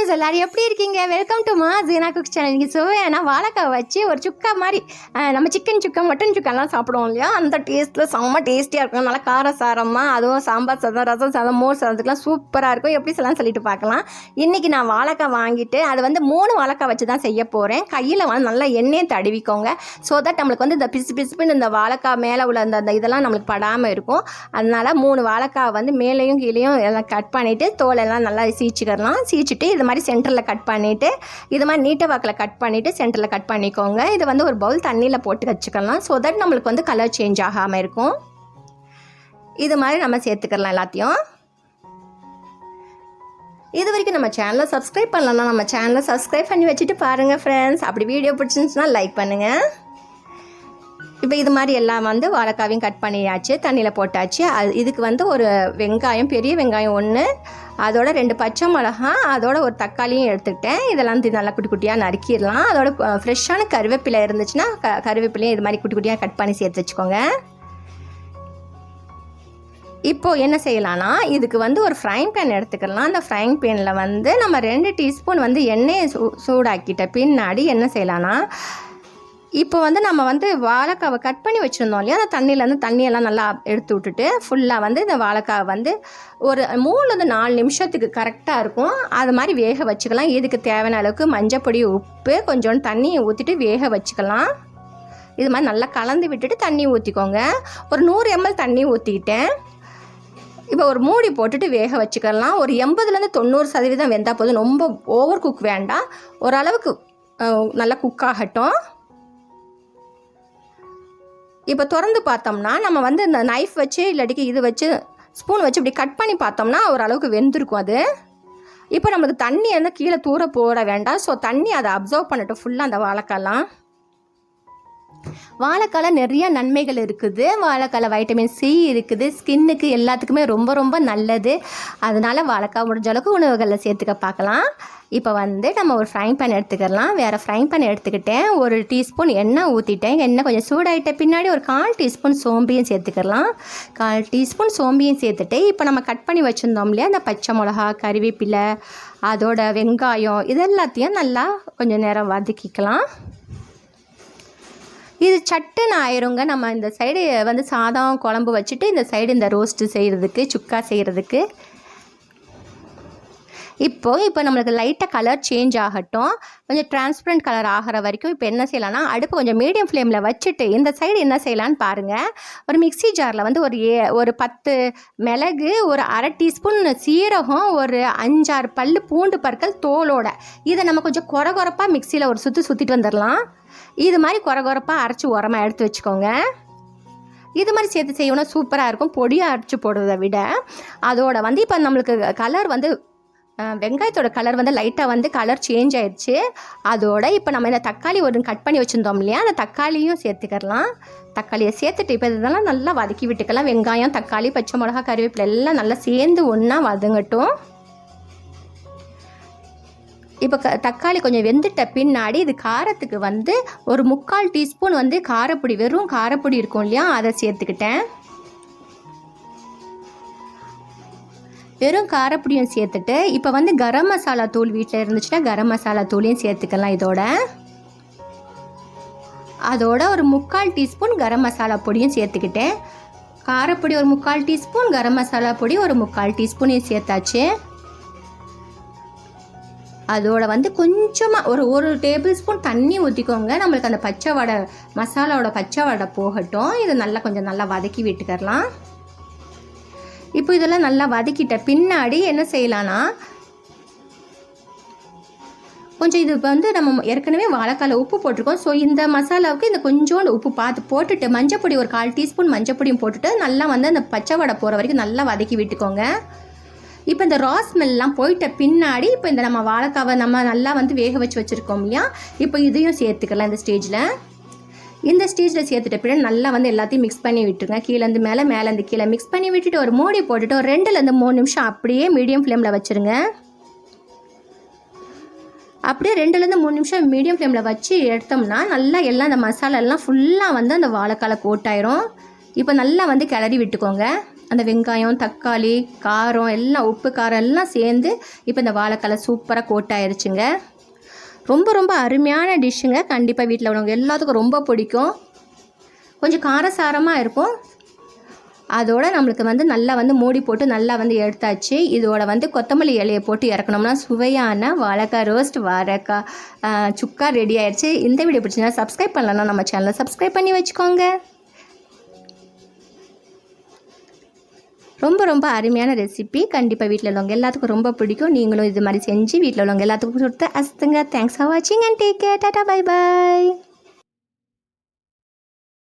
Friends எல்லாரும் எப்படி இருக்கீங்க? வெல்கம் டு மா ஜீனா குக் சேனல் இங்கே சுவையான வாழைக்காய் வச்சு ஒரு சுக்கா மாதிரி நம்ம சிக்கன் சுக்கா மட்டன் சுக்காலாம் சாப்பிடுவோம் இல்லையா? அந்த டேஸ்ட்டில் செம்ம டேஸ்டியாக இருக்கும். நல்லா கார சாரமாக அதுவும் சாம்பார் சாதம் ரசம் சாதம் மோர் சாதத்துக்குலாம் சூப்பராக இருக்கும். எப்படி சொல்லலாம் சொல்லிட்டு பார்க்கலாம். இன்றைக்கி நான் வாழைக்காய் வாங்கிட்டு அது வந்து மூணு வாழைக்காய் வச்சு தான் செய்ய போகிறேன் கையில் வந்து நல்லா எண்ணெயை தடவிக்கோங்க. ஸோ தட் நம்மளுக்கு வந்து இந்த பிசு பிசுப்புன்னு இந்த வாழைக்காய் மேலே உள்ள அந்த அந்த இதெல்லாம் நம்மளுக்கு படாமல் இருக்கும். அதனால் மூணு வாழைக்காய் வந்து மேலேயும் கீழேயும் எல்லாம் கட் பண்ணிவிட்டு தோலெல்லாம் நல்லா சீச்சிக்கிறலாம் சீச்சிட்டு இது மாதிரி சென்டரில் கட் பண்ணிவிட்டு இது மாதிரி நீட்டை வாக்கில் கட் பண்ணிவிட்டு சென்டரில் கட் பண்ணிக்கோங்க. இது வந்து ஒரு பவுல் தண்ணியில் போட்டு வச்சுக்கலாம். ஸோ தட் நம்மளுக்கு வந்து கலர் சேஞ்ச் ஆகாமல் இருக்கும். இது மாதிரி நம்ம சேர்த்துக்கலாம் எல்லாத்தையும். இது வரைக்கும் நம்ம சேனலை சப்ஸ்கிரைப் பண்ணலன்னா நம்ம சேனலை சப்ஸ்கிரைப் பண்ணி வச்சுட்டு பாருங்கள் ஃப்ரெண்ட்ஸ் அப்படி வீடியோ பிடிச்சிருந்துச்சுன்னா லைக் பண்ணுங்கள் இப்போ இது மாதிரி எல்லாம் வந்து வாழைக்காவையும் கட் பண்ணியாச்சு தண்ணியில் போட்டாச்சு. அது இதுக்கு வந்து ஒரு வெங்காயம் பெரிய வெங்காயம் ஒன்று அதோட ரெண்டு பச்சை மிளகா அதோட ஒரு தக்காளியும் எடுத்துக்கிட்டேன். இதெல்லாம் தி- நல்லா குட்டி குட்டியாக நறுக்கிடலாம். அதோட ஃப்ரெஷ்ஷான கருவேப்பிலை இருந்துச்சுன்னா க கருவேப்பிலையும் இது மாதிரி குட்டி குட்டியாக கட் பண்ணி சேர்த்து வச்சுக்கோங்க. இப்போது என்ன செய்யலாம்னா இதுக்கு வந்து ஒரு ஃப்ரைங் பேன் எடுத்துக்கலாம். அந்த ஃப்ரைங் பேனில் வந்து நம்ம ரெண்டு டீஸ்பூன் வந்து எண்ணெயை சூ சூடாக்கிட்ட பின்னாடி என்ன செய்யலாம்னா இப்போ வந்து நம்ம வந்து வாழைக்காவை கட் பண்ணி வச்சுருந்தோம் இல்லையா? அந்த தண்ணியிலேருந்து தண்ணியெல்லாம் நல்லா எடுத்து விட்டுட்டு ஃபுல்லாக வந்து இந்த வாழைக்காவை வந்து ஒரு மூணுலேருந்து நாலு நிமிஷத்துக்கு கரெக்டாக இருக்கும். அது மாதிரி வேக வச்சுக்கலாம். இதுக்கு தேவையான அளவுக்கு மஞ்சப்பொடி உப்பு கொஞ்சோண்டு தண்ணியை ஊற்றிட்டு வேக வச்சுக்கலாம். இது மாதிரி நல்லா கலந்து விட்டுட்டு தண்ணி ஊற்றிக்கோங்க ஒரு நூறு எம்எல் தண்ணி ஊற்றிக்கிட்டேன் இப்போ ஒரு மூடி போட்டுட்டு வேக வச்சுக்கலாம். ஒரு எண்பதுலேருந்து தொண்ணூறு சதவீதம் வெந்தால் போதும். ரொம்ப ஓவர் குக் வேண்டாம். ஓரளவுக்கு நல்லா குக் ஆகட்டும். இப்போ திறந்து பார்த்தோம்னா நம்ம வந்து இந்த நைஃப் வச்சு இல்லாட்டிக்கு இது வச்சு ஸ்பூன் வச்சு இப்படி கட் பண்ணி பார்த்தோம்னா ஓரளவுக்கு வெந்திருக்கும் அது. இப்போ நம்மளுக்கு தண்ணி வந்து கீழே தூர போட வேண்டாம். ஸோ தண்ணி அதை அப்சர்வ் பண்ணட்டும் ஃபுல்லாக அந்த வாழைக்காலாம் வாழைக்கால நிறைய நன்மைகள் இருக்குது. வாழைக்கால வைட்டமின் சி இருக்குது. ஸ்கின்னுக்கு எல்லாத்துக்குமே ரொம்ப ரொம்ப நல்லது. அதனால வாழைக்காய் முடிஞ்ச அளவுக்கு உணவுகளில் சேர்த்துக்க பார்க்கலாம். இப்போ வந்து நம்ம ஒரு ஃப்ரைங் பேன் எடுத்துக்கலாம். வேறு ஃப்ரைங் பேன் எடுத்துக்கிட்டேன். ஒரு டீஸ்பூன் எண்ணெய் ஊற்றிட்டேன் எண்ணெய் கொஞ்சம் சூடாயிட்ட பின்னாடி ஒரு கால் டீஸ்பூன் சோம்பியும் சேர்த்துக்கலாம். கால் டீஸ்பூன் சோம்பியும் சேர்த்துட்டு இப்போ நம்ம கட் பண்ணி வச்சுருந்தோம் இல்லையா? அந்த பச்சை மிளகா கறிவேப்பிலை அதோட வெங்காயம் இது எல்லாத்தையும் நல்லா கொஞ்சம் நேரம் வதக்கிக்கலாம். இது சட்டுன்னு ஆயிருங்க. நம்ம இந்த சைடு வந்து சாதம் குழம்பு வச்சுட்டு இந்த சைடு இந்த ரோஸ்ட்டு செய்கிறதுக்கு சுக்கா செய்கிறதுக்கு இப்போ இப்போ நம்மளுக்கு லைட்டாக கலர் சேஞ்ச் ஆகட்டும் கொஞ்சம் டிரான்ஸ்பரண்ட் கலர் ஆகிற வரைக்கும் இப்போ என்ன செய்யலாம்னா அடுப்பு கொஞ்சம் மீடியம் ஃப்ளேமில் வச்சுட்டு இந்த சைடு என்ன செய்யலான்னு பாருங்கள் ஒரு மிக்ஸி ஜாரில் வந்து ஒரு ஏ ஒரு பத்து மிளகு ஒரு அரை டீஸ்பூன் சீரகம் ஒரு அஞ்சாறு பல் பூண்டு பற்கள் தோலோட. இதை நம்ம கொஞ்சம் குறை குறப்பாக மிக்சியில் ஒரு சுற்றி சுற்றிட்டு வந்துடலாம். இது மாதிரி குறை குறப்பாக அரைச்சி உரமாக எடுத்து வச்சுக்கோங்க. இது மாதிரி சேர்த்து செய்யணும்னா சூப்பராக இருக்கும். பொடியாக அரைச்சி போடுறதை விட. அதோட வந்து இப்போ நம்மளுக்கு கலர் வந்து வெங்காயத்தோட கலர் வந்து லைட்டாக வந்து கலர் சேஞ்ச் ஆயிடுச்சு. அதோட இப்போ நம்ம இந்த தக்காளி ஒரு கட் பண்ணி வச்சுருந்தோம் இல்லையா? அந்த தக்காளியும் சேர்த்துக்கலாம். தக்காளியை சேர்த்துட்டு இப்போ இதெல்லாம் நல்லா வதக்கி விட்டுக்கலாம். வெங்காயம் தக்காளி பச்சை மிளகா கருவேப்பிலை எல்லாம் நல்லா சேர்ந்து ஒன்றா வதங்கட்டும். இப்போ க தக்காளி கொஞ்சம் வெந்துட்ட பின்னாடி இது காரத்துக்கு வந்து ஒரு முக்கால் டீஸ்பூன் வந்து காரப்பொடி வெறும் காரப்பொடி இருக்கும் இல்லையா? அதை சேர்த்துக்கிட்டேன். வெறும் காரப்பொடியும் சேர்த்துட்டு இப்போ வந்து கரம் மசாலா தூள் வீட்டில் இருந்துச்சுன்னா கரம் மசாலா தூளையும் சேர்த்துக்கலாம் இதோட. அதோட ஒரு முக்கால் டீஸ்பூன் கரம் மசாலா பொடியும் சேர்த்துக்கிட்டேன். காரப்பொடி ஒரு முக்கால் டீஸ்பூன் கரம் மசாலா பொடி ஒரு முக்கால் டீஸ்பூனையும் சேர்த்தாச்சு. அதோட வந்து கொஞ்சமாக ஒரு ஒரு டேபிள் ஸ்பூன் தண்ணி ஊற்றிக்கோங்க நம்மளுக்கு அந்த பச்சை வடை மசாலாவோட பச்சை வடை போகட்டும். இதை நல்லா கொஞ்சம் நல்லா வதக்கி விட்டுக்கரலாம் இப்போ இதெல்லாம் நல்லா வதக்கிட்ட. பின்னாடி என்ன செய்யலான்னா கொஞ்சம் இது இப்போ வந்து நம்ம ஏற்கனவே வாழைக்கால உப்பு போட்டிருக்கோம். ஸோ இந்த மசாலாவுக்கு இந்த கொஞ்சோண்டு உப்பு பார்த்து போட்டுட்டு மஞ்சப்பொடி ஒரு கால் டீஸ்பூன் மஞ்சப்பொடியும் போட்டுட்டு நல்லா வந்து அந்த பச்சை வடை போகிற வரைக்கும் நல்லா வதக்கி விட்டுக்கோங்க. இப்போ இந்த ரா ஸ்மெல்லாம் போயிட்ட பின்னாடி இப்போ இந்த நம்ம வாழைக்காவை நம்ம நல்லா வந்து வேக வச்சு வச்சுருக்கோம் இல்லையா? இப்போ இதையும் சேர்த்துக்கலாம் இந்த ஸ்டேஜில் இந்த ஸ்டேஜில் சேர்த்துட்ட பின்னாடி நல்லா வந்து எல்லாத்தையும் மிக்ஸ் பண்ணி விட்டுருங்க. கீழேருந்து மேலே மேலேருந்து கீழே மிக்ஸ் பண்ணி விட்டுட்டு ஒரு மூடி போட்டுட்டு ஒரு ரெண்டுலேருந்து மூணு நிமிஷம் அப்படியே மீடியம் ஃப்ளேமில் வச்சுருங்க. அப்படியே ரெண்டுலேருந்து மூணு நிமிஷம் மீடியம் ஃப்ளேமில் வச்சு எடுத்தோம்னா நல்லா எல்லாம் அந்த மசாலாலாம் ஃபுல்லாக வந்து அந்த வாழைக்கால கோட்டாயிரும் இப்போ நல்லா வந்து கிளறி விட்டுக்கோங்க. அந்த வெங்காயம் தக்காளி காரம் எல்லாம் உப்பு காரம் எல்லாம் சேர்ந்து இப்போ இந்த வாழைக்கால சூப்பராக கோட் ஆயிருச்சுங்க. ரொம்ப ரொம்ப அருமையான டிஷ்ஷுங்க. கண்டிப்பாக வீட்டில் உள்ளவங்க எல்லாத்துக்கும் ரொம்ப பிடிக்கும். கொஞ்சம் காரசாரமாக இருக்கும். அதோட நம்மளுக்கு வந்து நல்லா வந்து மூடி போட்டு நல்லா வந்து எடுத்தாச்சு. இதோட வந்து கொத்தமல்லி இலையை போட்டு இறக்கணும்னா சுவையான வாழைக்காய் ரோஸ்ட் வாழைக்காய் சுக்கா ரெடி ஆயிடுச்சு இந்த வீடியோ பிடிச்சிங்கன்னா சப்ஸ்கிரைப் பண்ணலன்னா நம்ம சேனலை சப்ஸ்கிரைப் பண்ணி வச்சுக்கோங்க. ரொம்ப ரொம்ப அருமையான ரெசிபி கண்டிப்பாக வீட்டில் உள்ளவங்க எல்லாத்துக்கும் ரொம்ப பிடிக்கும். நீங்களும் இது மாதிரி செஞ்சு வீட்டில் உள்ளவங்க எல்லாத்துக்கும் கொடுத்து அஸ்துங்க தேங்க்ஸ் ஃபார் வாட்சிங் and take care tata bye bye